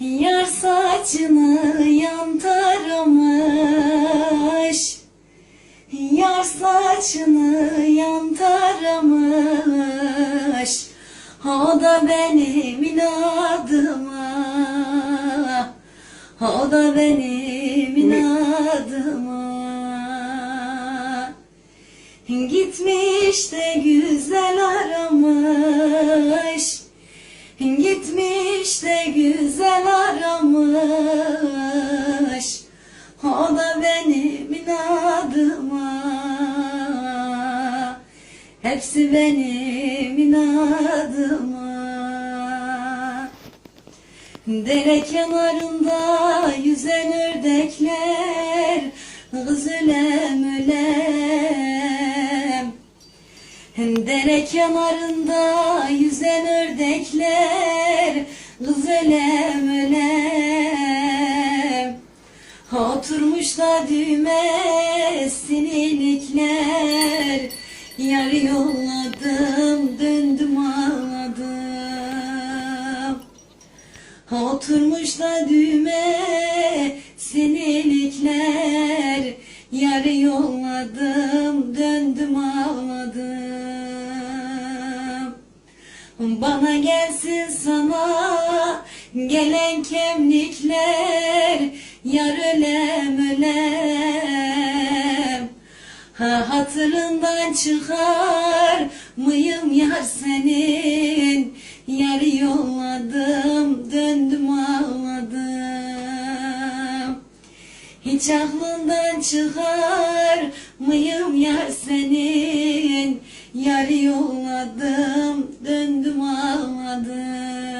Yar saçını yan taramış Yar saçını yan taramış O da benim inadıma. O da benim inadıma. Gitmiş de güzel aramış De güzel aramış. O da benim inadıma. Hepsi benim inadıma. Dere kenarında yüzen ördekler Kız ölem ölem. Dere kenarında yüzen ördekler Kız ölem ölem Oturmuş da düğme sinilikler Yar yolladım döndüm ağladım. Oturmuş da düğme sinilikler Bana gelsin sana gelen kemlikler Yar ölem ölem. Ha, hatırından çıkar mıyım yar senin? Yar yolladım döndüm ağladım. Hiç aklından çıkar mıyım yar senin anladım.